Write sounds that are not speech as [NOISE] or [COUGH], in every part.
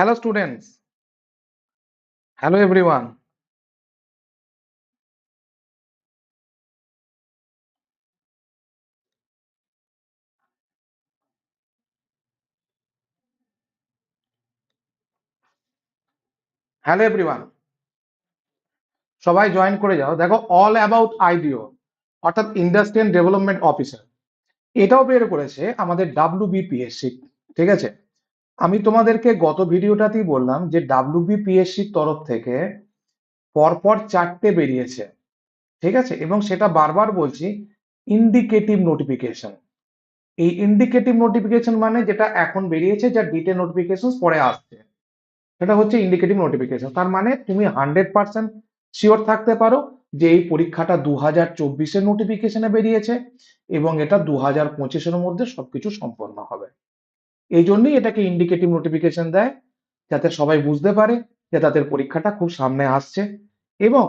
Hello, students. Hello, everyone. Hello everyone সবাই join করে যাও দেখো অল অ্যাবাউট আইডিও অর্থাৎ ইন্ডাস্ট্রিয়াল ডেভেলপমেন্ট অফিসার এটাও বের করেছে আমাদের ডাব্লিউবিপিএসসি ঠিক আছে আমি তোমাদেরকে গত ভিডিওটাতেই বললাম যে ডাব্লিউবিপিএসসির তরফ থেকে পরপর চারটে বেরিয়েছে, ঠিক আছে? এবং সেটা বারবার বলছি ইন্ডিকেটিভ নোটিফিকেশন এই ইন্ডিকেটিভ নোটিফিকেশন মানে যেটা এখন বেরিয়েছে, যার ডিটেল নোটিফিকেশন পরে আসছে। সেটা হচ্ছে ইন্ডিকেটিভ নোটিফিকেশন তার মানে তুমি হান্ড্রেড পার্সেন্ট শিওর থাকতে পারো যে এই পরীক্ষাটা দু হাজার চব্বিশের নোটিফিকেশনে বেরিয়েছে এবং এটা দু হাজার পঁচিশের মধ্যে সবকিছু সম্পন্ন হবে। এই জন্যই এটাকে ইন্ডিকেটিভ নোটিফিকেশন দেয়, যাতে সবাই বুঝতে পারে যে তাদের পরীক্ষাটা খুব সামনে আসছে। এবং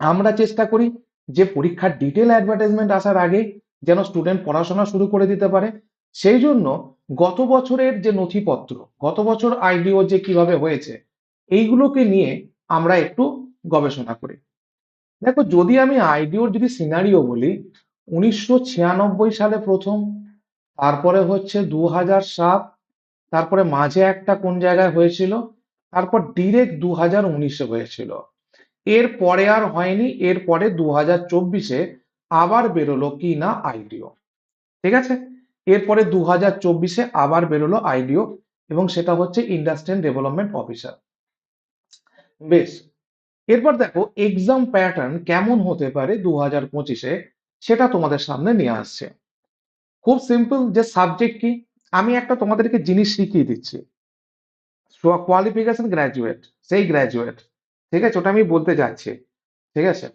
আমরা চেষ্টা করি যে পরীক্ষার ডিটেল অ্যাডভার্টাইজমেন্ট আসার আগে যেন স্টুডেন্ট পড়াশোনা শুরু করে দিতে পারে। সেই জন্য গত বছরের যে নথিপত্র, গত বছর আইডিও যে কীভাবে হয়েছে, এইগুলোকে নিয়ে আমরা একটু গবেষণা করি। দেখো, যদি আমি আইডিওর যদি সিনারিও বলি, উনিশশো ছিয়ানব্বই সালে প্রথম তারপরে হচ্ছে দু হাজার সাত, তারপরে মাঝে একটা কোন জায়গায় হয়েছিল? তারপর ডিরেক্ট দু হাজার উনিশে হয়েছিল। এর পরে আর হয়নি এরপরে দু হাজার চব্বিশে আবার বেরোলো কি না আইডিও। ঠিক আছে? এরপরে দু হাজার চব্বিশে আবার বেরোলো আইডিও এবং সেটা হচ্ছে ইন্ডাস্ট্রিয়াল ডেভেলপমেন্ট অফিসার বেশ, এরপর দেখো এক্সাম প্যাটার্ন কেমন হতে পারে দু হাজার পঁচিশে সেটা তোমাদের সামনে নিয়ে আসছে। খুব সিম্পল যে সাবজেক্ট কি, আমি একটা তোমাদেরকে জিনিস শিখিয়ে দিচ্ছি। কোয়ালিফিকেশন গ্র্যাজুয়েট সেই গ্র্যাজুয়েট ঠিক আছে? ওটা আমি বলতে যাচ্ছি, ঠিক আছে?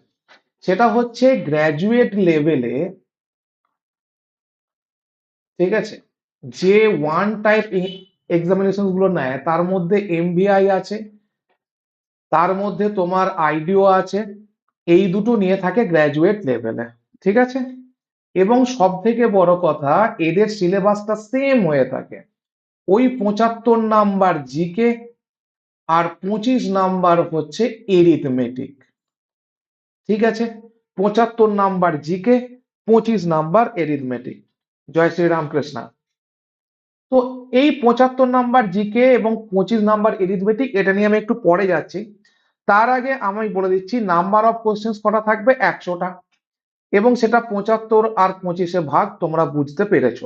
সেটা হচ্ছে গ্র্যাজুয়েট লেভেলে ঠিক আছে? যে ওয়ান টাইপ এক্সামিনেশনগুলো নেয়, তার মধ্যে এমভিআই আছে, তার মধ্যে তোমার আইডিও আছে, এই দুটো নিয়ে থাকে গ্র্যাজুয়েট লেভেলে ঠিক আছে? এবং সব থেকে বড় কথা, এদের সিলেবাসটা সেম হয়ে থাকে। ওই পঁচাত্তর নাম্বার জিকে আর পঁচিশ নাম্বার হচ্ছে এরিথমেটিক ঠিক আছে? পঁচাত্তর নাম্বার জিকে পঁচিশ নাম্বার এরিথমেটিক জয় শ্রী রামকৃষ্ণ। তো এই পঁচাত্তর নাম্বার জিকে এবং পঁচিশ নাম্বার এরিথমেটিক এটা নিয়ে আমি একটু পরে যাচ্ছি। তার আগে আমি বলে দিচ্ছি নাম্বার অফ কোশ্চেন্স কটা থাকবে? একশোটা। এবং সেটা পঁচাত্তর আর পঁচিশে ভাগ তোমরা বুঝতে পেরেছ।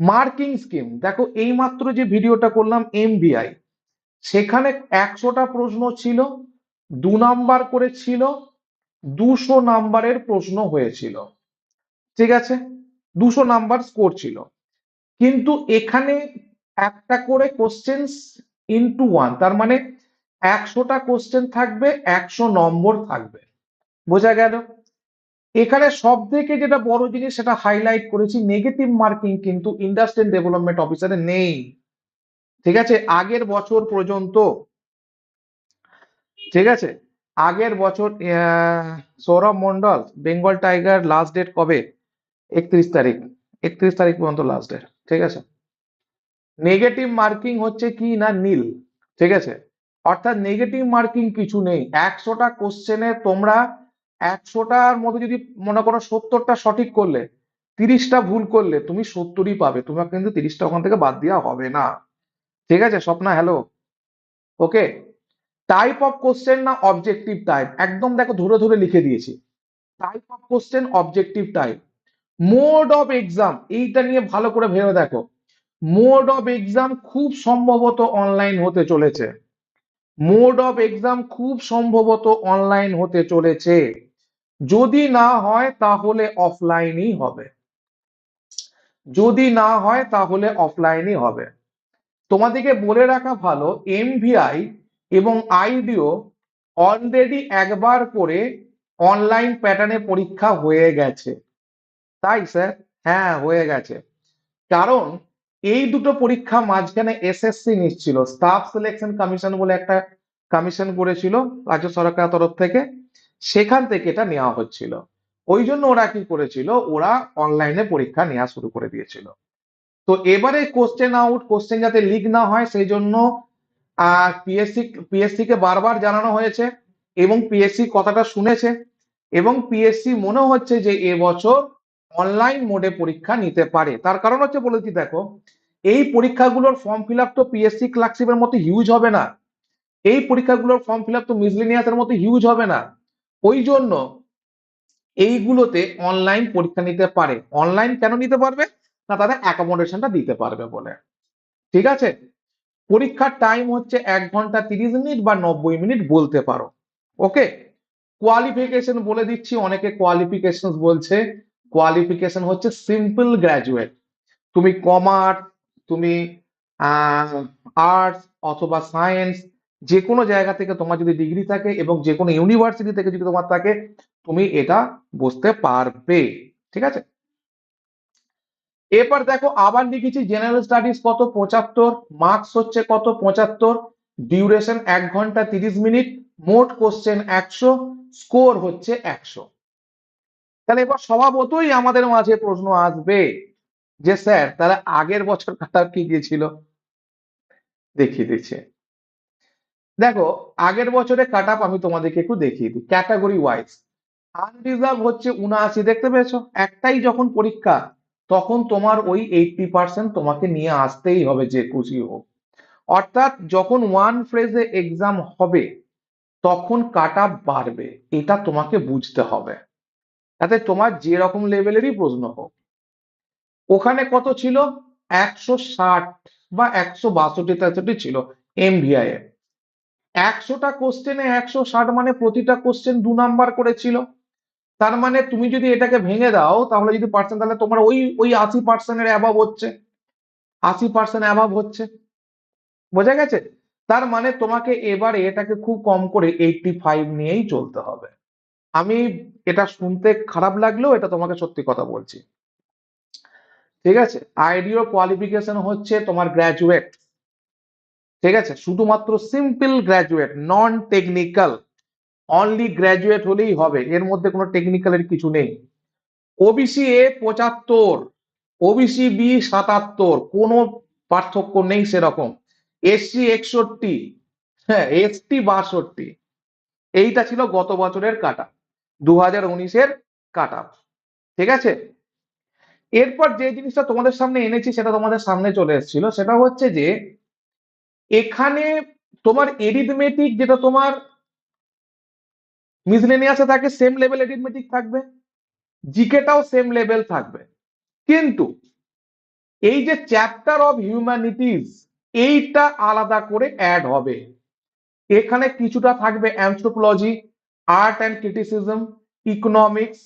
মার্কিং স্কিম, দেখো এই মাত্র যে ভিডিওটা করলাম এমবিআই, সেখানে একশোটা প্রশ্ন ছিল, দু নাম্বার করে ছিল, দুশো নাম্বারের প্রশ্ন হয়েছিল। ঠিক আছে? দুশো নাম্বার স্কোর ছিল। কিন্তু এখানে একটা করে কোশ্চেন্স ইন্টু ওয়ান তার মানে একশোটা কোশ্চেন থাকবে, একশো নম্বর থাকবে। বোঝা গেল? এখানে সব থেকে যেটা বড় জিনিস সেটা হাইলাইট করেছি নেগেটিভ মার্কিং কিন্তু ইন্ডাস্ট্রিয়াল ডেভেলপমেন্ট অফিসারে নেই। ঠিক আছে? আগের বছর পর্যন্ত, ঠিক আছে? আগের বছর Sourav Mondal Bengal tiger last date কবে? একত্রিশ তারিখ। একত্রিশ তারিখ পর্যন্ত লাস্ট ডেট ঠিক আছে? নেগেটিভ মার্কিং হচ্ছে কি না নীল, ঠিক আছে? অর্থাৎ নেগেটিভ মার্কিং কিছু নেই। একশোটা কোশ্চেনে তোমরা একশোটার মধ্যে যদি মনে করো সত্তরটা সঠিক করলে, তিরিশটা ভুল করলে, তুমি সত্তরই পাবে। তোমার কিন্তু তিরিশটা ওখান থেকে বাদ দেওয়া হবে না। ঠিক আছে, Swapna hello okay type of question না অবজেক্টিভ টাইপ একদম দেখো, ধরে ধরে লিখে দিয়েছি। Type of question objective type mode of exam এইটা নিয়ে ভালো করে ভেবে দেখো। মোড অফ এক্সাম খুব সম্ভবত অনলাইন হতে চলেছে। মোড অফ এক্সাম খুব সম্ভবত অনলাইন হতে চলেছে। যদি না হয় তাহলে অফলাইনই হবে। যদি না হয় তাহলে অফলাইনই হবে। তোমাদেরকে বলে রাখা ভালো এমভিআই এবং আইডিও অলরেডি একবার করে অনলাইন প্যাটার্নে পরীক্ষা হয়ে গেছে। তাই স্যার হ্যাঁ হয়ে গেছে। কারণ এই দুটো পরীক্ষা মাঝখানে এসএসসি নিচ্ছিল স্টাফ সিলেকশন কমিশন বলে একটা কমিশন করেছিল রাজ্য সরকার তরফ থেকে। সেখান থেকে এটা নেওয়া হচ্ছিল। ওই জন্য ওরা কি করেছিল? ওরা অনলাইনে পরীক্ষা নেওয়া শুরু করে দিয়েছিল। তো এবারে কোশ্চেন আউট কোশ্চেন যাতে লিক না হয় সেই জন্য পিএসসি পিএসসি কে বারবার জানানো হয়েছে এবং পিএসসি কথাটা শুনেছে এবং পিএসসি মনে হচ্ছে যে এবছর অনলাইন মোডে পরীক্ষা নিতে পারে। তার কারণ হচ্ছে বলেছি দেখো, এই পরীক্ষাগুলোর ফর্ম ফিল আপ তো পিএসসি ক্লার্কশিপের মতো হিউজ হবে না। এই পরীক্ষাগুলোর ফর্ম ফিল আপ তো মিসলিনিয়াসের মতো হিউজ হবে না। ওই জন্য এইগুলোতে অনলাইন পরীক্ষা নিতে পারে। অনলাইন কেন নিতে পারবে? না, তাদের অ্যাকোমোডেশনটা দিতে পারবে বলে। ঠিক আছে? পরীক্ষার টাইম হচ্ছে এক ঘণ্টা তিরিশ মিনিট বা নব্বই মিনিট বলতে পারো। ওকে কোয়ালিফিকেশন বলে দিচ্ছি, অনেকে কোয়ালিফিকেশন বলছে। কোয়ালিফিকেশন হচ্ছে সিম্পল গ্র্যাজুয়েট তুমি কমার্স তুমি আর্টস অথবা সায়েন্স যে কোনো জায়গা থেকে তোমার যদি ডিগ্রি থাকে এবং যে কোনো ইউনিভার্সিটি থেকে যদি তোমার থাকে, তুমি এটা বুঝতে পারবে। ঠিক আছে? এরপর দেখো, আবার লিখেছি জেনারেল স্টাডিজ কত? পঁচাত্তর। মার্কস হচ্ছে কত? পঁচাত্তর। ডিউরেশন এক ঘণ্টা তিরিশ মিনিট। মোট কোশ্চেন একশো। স্কোর হচ্ছে একশো। তাহলে এবার স্বভাবতই আমাদের মাঝে প্রশ্ন আসবে যে, স্যার, তাহলে আগের বছর কাটার কি গিয়েছিল? দেখিয়ে দিচ্ছে। দেখো, আগের বছরে কাট আপ আমি তোমাদেরকে একটু দেখিয়ে দিই ক্যাটাগরি ওয়াইজ আনরিজার্ভ হচ্ছে উনআশি, দেখতে পেয়েছ? একটাই যখন পরীক্ষা, তখন তোমার ওই এইটটি পার্সেন্ট তোমাকে নিয়ে আসতেই হবে যে খুশি হোক। অর্থাৎ যখন ওয়ান ফ্রেজে এক্সাম হবে, তখন কাট বাড়বে, এটা তোমাকে বুঝতে হবে। তাতে তোমার যে রকম লেভেলেরই প্রশ্ন হোক। ওখানে কত ছিল? একশো ষাট বা একশো বাষট্টি তেষট্টি ছিল এমভিআই এ। একশোটা কোশ্চেনে একশো ষাট মানে প্রতিটা কোশ্চেন দু নাম্বার করেছিল তার মানে তুমি যদি এটাকে ভেঙে দাও, তাহলে যদি পার্সেন্ট তাহলে তোমার ওই ওই আশি পার্সেন্টের অ্যাভাব হচ্ছে। আশি পার্সেন্ট অ্যাভাব হচ্ছে। বোঝা গেছে? তার মানে তোমাকে এবারে এটাকে খুব কম করে এইটটি ফাইভ নিয়েই চলতে হবে। আমি এটা শুনতে খারাপ লাগলেও এটা তোমাকে সত্যি কথা বলছি। ঠিক আছে? আইডিও কোয়ালিফিকেশন হচ্ছে তোমার গ্র্যাজুয়েট ঠিক আছে? শুধুমাত্র simple graduate non technical only graduate হলেই হবে। এর মধ্যে কোনো টেকনিক্যালের কিছু নেই। ওবিসি এ পঁচাত্তর ওবিসি বি সাতাত্তর, কোনো পার্থক্য নেই সেরকম। এসসি একষট্টি হ্যাঁ এসটি বাষট্টি। এইটা ছিল গত বছরের কাটা দু হাজার উনিশের কাটা ঠিক আছে? এরপর যে জিনিসটা তোমাদের সামনে এনেছি, সেটা তোমাদের সামনে চলে এসেছিল, সেটা হচ্ছে যে এখানে তোমার এরিথমেটিক যেটা তোমার মিসলেনিয়াসে থাকে সেম লেভেল এরিথমেটিক থাকবে জিকেটাও সেম লেভেল থাকবে। কিন্তু এই যে চ্যাপ্টার অফ হিউম্যানিটিস এইটা আলাদা করে অ্যাড হবে। এখানে কিছুটা থাকবে anthropology art and criticism economics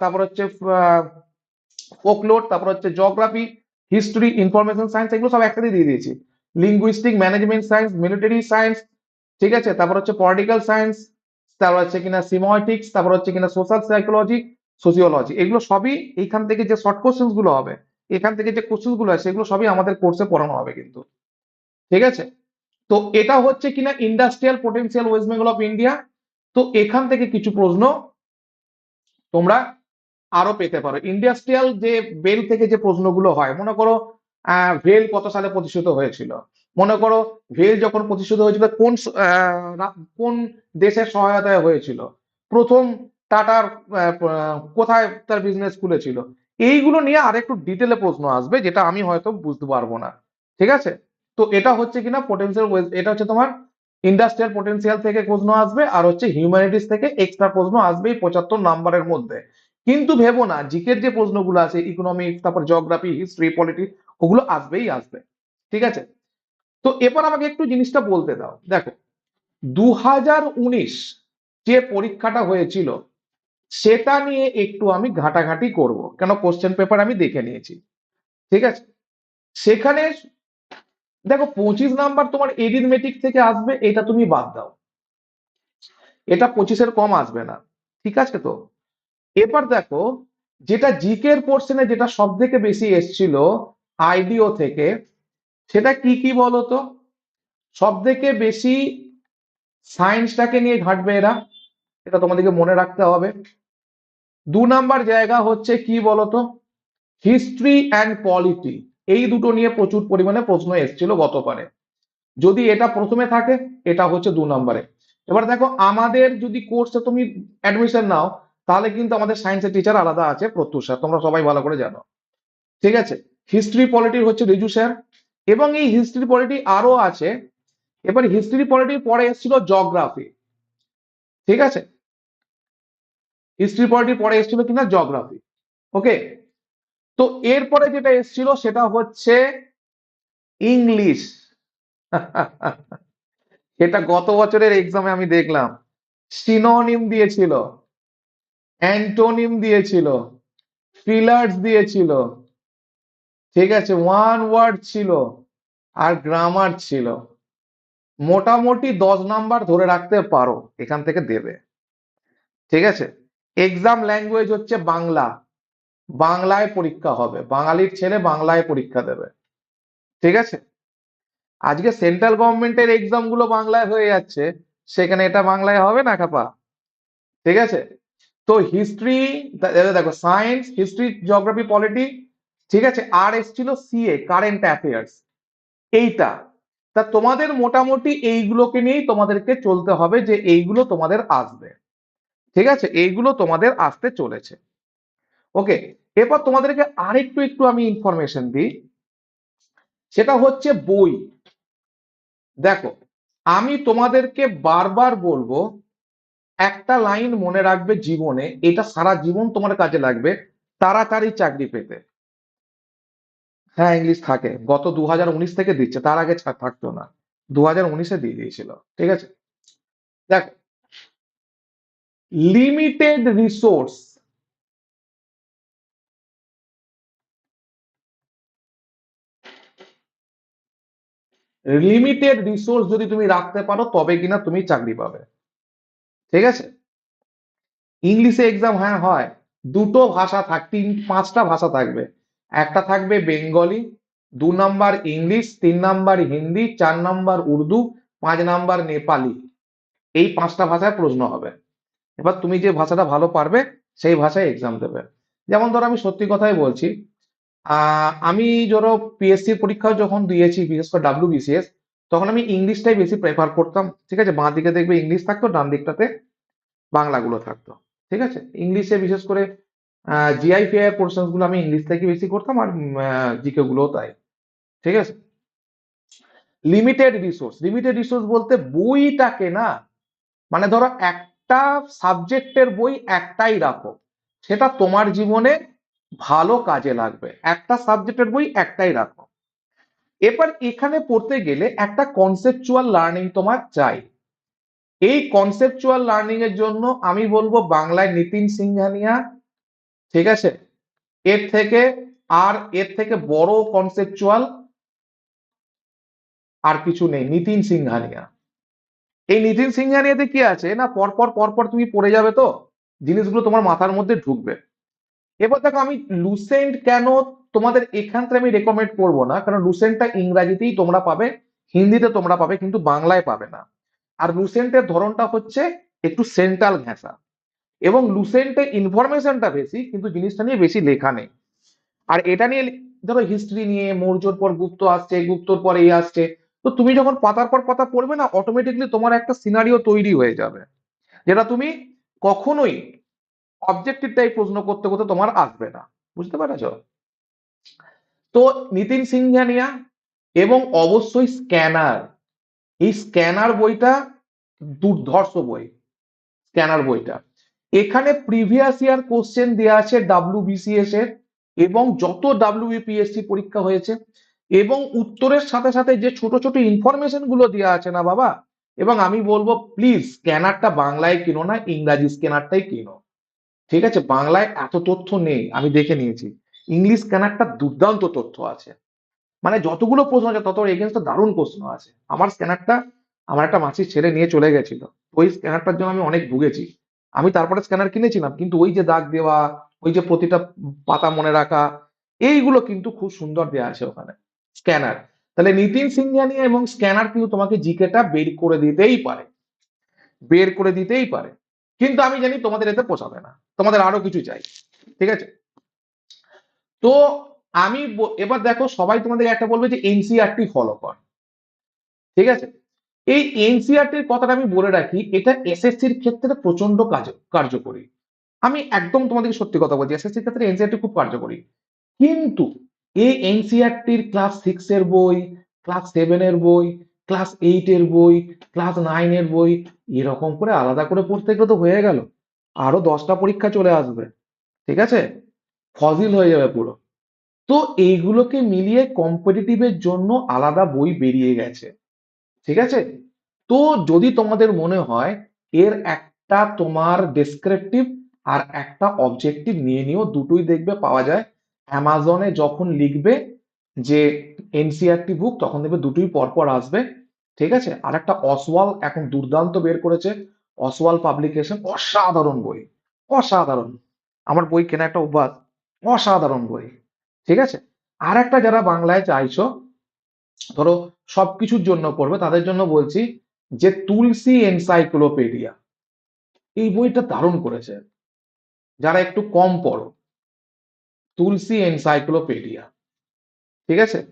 তারপর হচ্ছে ফোকলোর তারপর হচ্ছে জিওগ্রাফি হিস্ট্রি ইনফরমেশন সায়েন্স এগুলো সব একসাথে দিয়ে দিয়েছি। Linguistic management science military science ঠিক আছে? তারপর হচ্ছে পলিটিক্যাল সায়েন্স তারপর হচ্ছে কিনা সিমোটিক্স তারপর হচ্ছে কিনা সোশ্যাল সাইকোলজি সোসিওলজি এগুলো সবই এইখান থেকে যে শর্ট কোশ্চেন্সগুলো হবে, এখান থেকে যে কোশ্চেনগুলো আছে সেগুলো সবই আমাদের কোর্সে পড়ানো হবে কিন্তু। ঠিক আছে? তো এটা হচ্ছে কিনা industrial potential West Bengal of India তো এখান থেকে কিছু প্রশ্ন তোমরা আরও পেতে পারো। ইন্ডাস্ট্রিয়াল যে বেল থেকে যে প্রশ্নগুলো হয়, মনে করো ভেল কত সালে প্রতিষ্ঠিত হয়েছিল? মনে করো ভেল যখন প্রতিষ্ঠিত হয়েছিল, কোন কোন দেশের সহায়তায় হয়েছিল? প্রথম টাটার কোথায় তার বিজনেস খুলেছিল এইগুলো নিয়ে আরেকটু ডিটেলে প্রশ্ন আসবে, যেটা আমি হয়তো বুঝতে পারব না। ঠিক আছে? তো এটা হচ্ছে কিনা পোটেন্সিয়াল এটা হচ্ছে তোমার ইন্ডাস্ট্রিয়াল পোটেন্সিয়াল থেকে প্রশ্ন আসবে, আর হচ্ছে হিউম্যানিটিস থেকে এক্সট্রা প্রশ্ন আসবে পঁচাত্তর নাম্বারের মধ্যে। কিন্তু ভেবো না, জিকের যে প্রশ্নগুলো আছে ইকোনমিক্স তারপর জিওগ্রাফি হিস্ট্রি পলিটিক্স ওগুলো আসবেই আসবে, ঠিক আছে? তো এবার আমাকে একটু জিনিসটা বলতে দাও। দেখো দু হাজার উনিশ যে পরীক্ষাটা হয়েছিল, সেটা নিয়ে একটু আমি ঘাটাঘাটি করব। কেন? কোশ্চেন পেপার আমি দেখে নিয়েছি, ঠিক আছে? সেখানে দেখো, পঁচিশ নাম্বার তোমার এরিথমেটিক থেকে আসবে, এটা তুমি বাদ দাও। এটা পঁচিশের কম আসবে না, ঠিক আছে তো? এবার দেখো, যেটা জিকের পোর্শনে যেটা সব থেকে বেশি এসছিল আইডিও থেকে, সেটা কি কি বলতো? সব থেকে বেশি সায়েন্সটাকে নিয়ে ঘাটবে এরা, এটা তোমাদেরকে মনে রাখতে হবে। দু নাম্বার জায়গা হচ্ছে কি বলতো? হিস্ট্রি অ্যান্ড পলিটি এই দুটো নিয়ে প্রচুর পরিমাণে প্রশ্ন এসেছিল গতবারে। যদি এটা প্রথমে থাকে, এটা হচ্ছে দু নম্বরে। এবার দেখো, আমাদের যদি কোর্সে তুমি অ্যাডমিশন নাও, তাহলে কিন্তু আমাদের সায়েন্সের টিচার আলাদা আছে প্রত্যুষ, তোমরা সবাই ভালো করে জানো। ঠিক আছে? হিস্ট্রি পলিটির হচ্ছে রিজু স্যার। এবং এই হিস্ট্রি পলিটি আরও আছে। এবার হিস্ট্রি পলিটির পরে এসেছিল জগ্রাফি ঠিক আছে? হিস্ট্রি পলিটির পরে এসেছিল কিনা? জগ্রাফি ওকে তো এরপরে যেটা এসেছিল সেটা হচ্ছে ইংলিশ এটা [LAUGHS] গত বছরের এক্সামে আমি দেখলাম। সিনোনিম দিয়েছিল। অ্যান্টোনিম দিয়েছিল। ফিলার্স দিয়েছিল। ঠিক আছে ওয়ান ওয়ার্ড ছিল আর গ্রামার ছিল। মোটামুটি দশ নাম্বার ধরে রাখতে পারো, এখান থেকে দেবে। ঠিক আছে? এক্সাম ল্যাঙ্গুয়েজ হচ্ছে বাংলা। বাংলায় পরীক্ষা হবে। বাঙালির ছেলে বাংলায় পরীক্ষা দেবে। ঠিক আছে? আজকে সেন্ট্রাল গভর্নমেন্টের এক্সামগুলো বাংলায় হয়ে যাচ্ছে, সেখানে এটা বাংলায় হবে না খাপা? ঠিক আছে? তো হিস্ট্রি দেখো সায়েন্স হিস্ট্রি জিওগ্রাফি পলিটি ঠিক আছে? আর এসছিল সিএ কারেন্ট অ্যাফেয়ার্স এইটা। তা তোমাদের মোটামুটি এইগুলোকে নিয়েই তোমাদেরকে চলতে হবে যে এইগুলো তোমাদের আসবে। ঠিক আছে? এইগুলো তোমাদের আসতে চলেছে। ওকে, এরপর তোমাদেরকে আরেকটু একটু আমি ইনফরমেশন দিই। সেটা হচ্ছে বই। দেখো, আমি তোমাদেরকে বারবার বলব, একটা লাইন মনে রাখবে জীবনে, এটা সারা জীবন তোমার কাজে লাগবে, তাড়াতাড়ি চাকরি পেতে। হ্যাঁ ইংলিশ থাকে। গত দু হাজার উনিশ থেকে দিচ্ছে, তার আগে থাকতো না। দু হাজার উনিশে দিয়ে দিয়েছিল, ঠিক আছে? দেখো লিমিটেড রিসোর্স লিমিটেড রিসোর্স যদি তুমি রাখতে পারো, তবে কিনা তুমি চাকরি পাবে। ঠিক আছে? ইংলিশে এক্সাম হ্যাঁ হয়। দুটো ভাষা থাক তিন পাঁচটা ভাষা থাকবে। একটা থাকবে বেঙ্গলি, দু নাম্বার ইংলিশ, তিন নাম্বার হিন্দি, চার নাম্বার উর্দু, পাঁচ নাম্বার নেপালি। এই পাঁচটা ভাষায় প্রশ্ন হবে। এবার তুমি যে ভাষাটা ভালো পারবে, সেই ভাষায় এক্সাম দেবে। যেমন ধরো আমি সত্যি কথাই বলছি আমি ধরো পিএসসি পরীক্ষা যখন দিয়েছি, বিশেষ করে ডাব্লিউ বিসিএস তখন আমি ইংলিশটাই বেশি প্রেফার করতাম। ঠিক আছে? বাঁ দিকে দেখবে ইংলিশ থাকতো, ডান দিকটাতে বাংলাগুলো থাকতো। ঠিক আছে? ইংলিশে বিশেষ করে জিআই ফিআই পোর্শনগুলো আমি ইংলিশ থেকে বেশি করতাম আর জিকে গুলো তাই। ঠিক আছে? লিমিটেড রিসোর্স লিমিটেড রিসোর্স বলতে বইটাকে না মানে ধরো একটা সাবজেক্টের বই একটাই রাখো। সেটা তোমার জীবনে ভালো কাজে লাগবে। একটা সাবজেক্টের বই একটাই রাখো। এবার এখানে পড়তে গেলে একটা কনসেপচুয়াল লার্নিং তোমার চাই। এই কনসেপচুয়াল লার্নিং এর জন্য আমি বলব বাংলায় নিতিন সিংহানিয়া ঠিক আছে? এর থেকে আর এর থেকে বড় কনসেপচুয়াল আর কিছু নেই। নিতিন সিংহানিয়া। এই নিতিন সিংহানিয়াতে কি আছে? না, পরপর পরপর তুমি পড়ে যাবে তো। জিনিসগুলো তোমার মাথার মধ্যে ঢুকবে। এবার দেখো, আমি লুসেন্ট কেন তোমাদের এখান থেকে আমি রেকমেন্ড করব না? কারণ লুসেন্টটা ইংরাজিতেই তোমরা পাবে, হিন্দিতে তোমরা পাবে, কিন্তু বাংলায় পাবে না। আর লুসেন্টের ধরনটা হচ্ছে একটু সেন্ট্রাল ঘেঁষা এবং লুসেন্টে ইনফরমেশনটা বেশি, কিন্তু জিনিসটা নিয়ে বেশি লেখা নেই। আর এটা নিয়ে ধরো হিস্ট্রি নিয়ে, মৌর্যর পর গুপ্ত আসছে, গুপ্তর পর এই আসছে, তো তুমি যখন পাতার পর পাতা পড়বে না অটোমেটিকলি তোমার একটা সিনারিও তৈরি হয়ে যাবে, যেটা তুমি কখনোই অবজেক্টিভ টাইপ প্রশ্ন করতে করতে তোমার আসবে না। বুঝতে পেরেছ? তো নিতিন সিংহানিয়া এবং অবশ্যই স্ক্যানার, এই স্ক্যানার বইটা দুর্ধর্ষ বই, স্ক্যানার বইটা। এখানে প্রিভিয়াস ইয়ার কোশ্চেন দেওয়া আছে ডাব্লিউবিসিএস এর এবং যত ডাব্লিউবিপিএসসি পরীক্ষা হয়েছে এবং উত্তরের সাথে সাথে যে ছোট ছোট ইনফরমেশনগুলো দেওয়া আছে না বাবা, এবং আমি বলব প্লিজ স্ক্যানারটা বাংলায় কিনো না, ইংরাজি স্ক্যানারটাই কিনো। ঠিক আছে? বাংলায় এত তথ্য নেই, আমি দেখে নিয়েছি। ইংলিশ স্ক্যানারটা দুর্দান্ত তথ্য আছে। মানে যতগুলো প্রশ্ন আছে, তত এগেনস্ট দারুণ প্রশ্ন আছে। আমার স্ক্যানারটা আমার একটা মাসির ছেলে নিয়ে চলে গেছিল। ওই স্ক্যানারটার জন্য আমি অনেক ভুগেছি। আমি তারপরে স্ক্যানার কিনেছিলাম, কিন্তু ওই যে দাগ দেওয়া, ওই যে প্রতিটা পাতা মনে রাখা, এইগুলো কিন্তু খুব সুন্দর দেওয়া আছে ওখানে স্ক্যানার তাহলে নিতিন সিংহানিয়া এবং স্ক্যানার কিন্তু তোমাকে জিকেটা বের করে দিতেই পারে, বের করে দিতেই পারে। কিন্তু আমি জানি তোমাদের এতে পোষাবে না, তোমাদের আরও কিছু চাই, ঠিক আছে? তো আমি এবার দেখো সবাই তোমাদের একটা বলবে যে এনসিআরটি ফলো কর, ঠিক আছে? এই এনসিআরটির কথাটা আমি বলে রাখি, এটা এসএসসির ক্ষেত্রে প্রচণ্ড কাজ, কার্যকরী। আমি একদম তোমাদেরকে সত্যি কথা বলছি এসএসসির ক্ষেত্রে এনসিআরটি খুব কার্যকরী। কিন্তু এই এনসিআরটির ক্লাস সিক্স এর বই, ক্লাস সেভেন এর বই, ক্লাস এইট এর বই, ক্লাস নাইন এর বই, এরকম করে আলাদা করে পড়তে গেলে তো হয়ে গেল। আরও দশটা পরীক্ষা চলে আসবে, ঠিক আছে? ফজিল হয়ে যাবে পুরো। তো এইগুলোকে মিলিয়ে কম্পিটিটিভের জন্য আলাদা বই বেরিয়ে গেছে। ঠিক আছে? তো যদি তোমাদের মনে হয়, এর একটা তোমার ডেসক্রিপটিভ আর একটা অবজেক্টিভ নিয়ে নিও, দুটোই দেখবে পাওয়া যায়। অ্যামাজনে যখন লিখবে যে এনসিআরটি বুক তখন দেখবে দুটোই পরপর আসবে। ঠিক আছে? আর একটা অসওয়াল এখন দুর্দান্ত বের করেছে। অসওয়াল পাবলিকেশন অসাধারণ বই। অসাধারণ। আমার বই কেনা একটা অভ্যাস। অসাধারণ বই। ঠিক আছে? আর একটা যারা বাংলায় চাইছো ধরো সবকিছুর জন্য করবে, তাদের জন্য বলছি যে তুলসী এনসাইক্লোপিডিয়া এই বইটা দারুণ করেছে। যারা একটু কম পড়ো, তুলসী এনসাইক্লোপিডিয়া ঠিক আছে?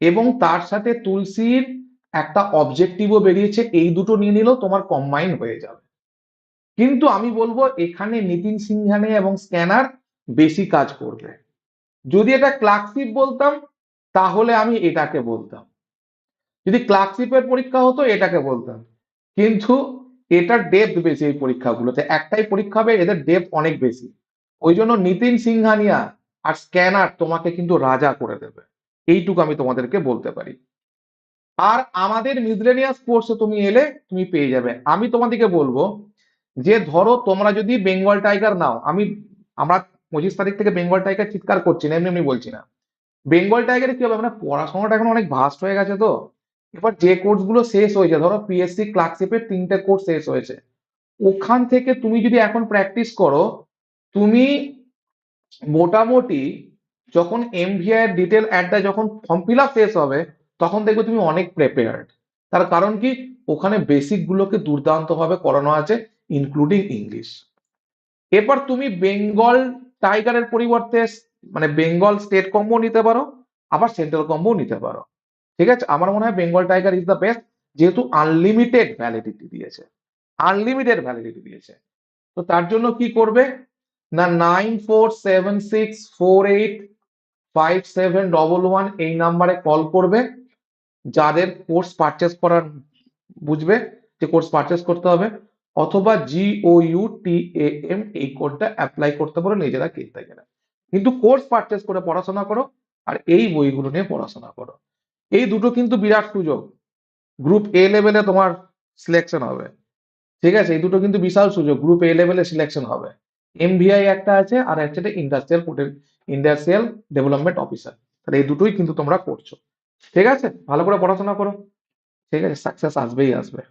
এবং তার সাথে তুলসীর একটা অবজেক্টিভও বেরিয়েছে, এই দুটো নিয়ে নিলেও তোমার কম্বাইন হয়ে যাবে। কিন্তু আমি বলব, এখানে নিতিন সিংহানে এবং স্ক্যানার বেশি কাজ করবে। যদি এটা ক্লার্কশিপ বলতাম তাহলে আমি এটাকে বলতাম। যদি ক্লার্কশিপের পরীক্ষা হতো, এটাকে বলতাম। কিন্তু এটার ডেপথ বেশি এই পরীক্ষাগুলোতে। একটাই পরীক্ষা হবে, এদের ডেপথ অনেক বেশি। ওই জন্য নিতিন সিংহানিয়া আর স্ক্যানার তোমাকে কিন্তু রাজা করে দেবে। এইটুকু আমি তোমাদেরকে বলতে পারি। আর আমাদের মিসলেনিয়াস কোর্সে তুমি এলে, তুমি পেয়ে যাবে। আমি তোমাদেরকে বলব যে, ধরো তোমরা যদি বেঙ্গল টাইগার নাও, আমি, আমরা পঁচিশ তারিখ থেকে বেঙ্গল টাইগার চিৎকার করছি না, এমনি এমনি বলছি না। বেঙ্গল টাইগারে কি হবে? মানে পড়াশোনাটা এখন অনেক ভাস্ট হয়ে গেছে তো। এবার যে কোর্সগুলো শেষ হয়েছে, ধরো পিএসসি ক্লার্কশিপের তিনটে কোর্স শেষ হয়েছে। ওখান থেকে তুমি যদি এখন প্র্যাকটিস করো, তুমি মোটামুটি যখন এমভিআই এর ডিটেল অ্যাডটা যখন ফর্ম ফিল আপ শেষ হবে, তখন দেখবে তুমি অনেক প্রিপেয়ার্ড তার কারণ কি? ওখানে বেসিক গুলোকে দুর্দান্ত ভাবে করানো আছে ইনক্লুডিং ইংলিশ এরপর তুমি বেঙ্গল টাইগারের পরিবর্তে মানে বেঙ্গল স্টেট কম্বো নিতে পারো, আবার সেন্ট্রাল কম্বো নিতে পারো। ঠিক আছে? আমার মনে হয় Bengal tiger is the best যেহেতু আনলিমিটেড ভ্যালিডিটি দিয়েছে। আনলিমিটেড ভ্যালিডিটি দিয়েছে। তো তার জন্য কি করবে? না nine four seven six four eight five seven double one এই নাম্বারে কল করবে। যাদের কোর্স পারচেস করার বুঝবে যে কোর্স পারচেস করতে হবে, অথবা জিও ইউ টি এম এই কোডটা অ্যাপ্লাই করতে পারো, নিজেরা কিনতে গেলে। কিন্তু কোর্স পারচেস করে পড়াশোনা করো আর এই বইগুলো নিয়ে পড়াশোনা করো। এই দুটো কিন্তু বিরাট সুযোগ। গ্রুপ এ লেভেলে তোমার সিলেকশন হবে। ঠিক আছে? এই দুটো কিন্তু বিশাল সুযোগ। গ্রুপ এ লেভেলে সিলেকশন হবে এমভিআই একটা আছে আর একটা ইন্ডাস্ট্রিয়াল ইন্ডাস্ট্রিয়াল ডেভেলপমেন্ট অফিসার তাহলে এই দুটোই কিন্তু তোমরা করছ। ঠিক আছে? ভালো করে পড়াশোনা করো। ঠিক আছে? সাকসেস আসবেই আসবে।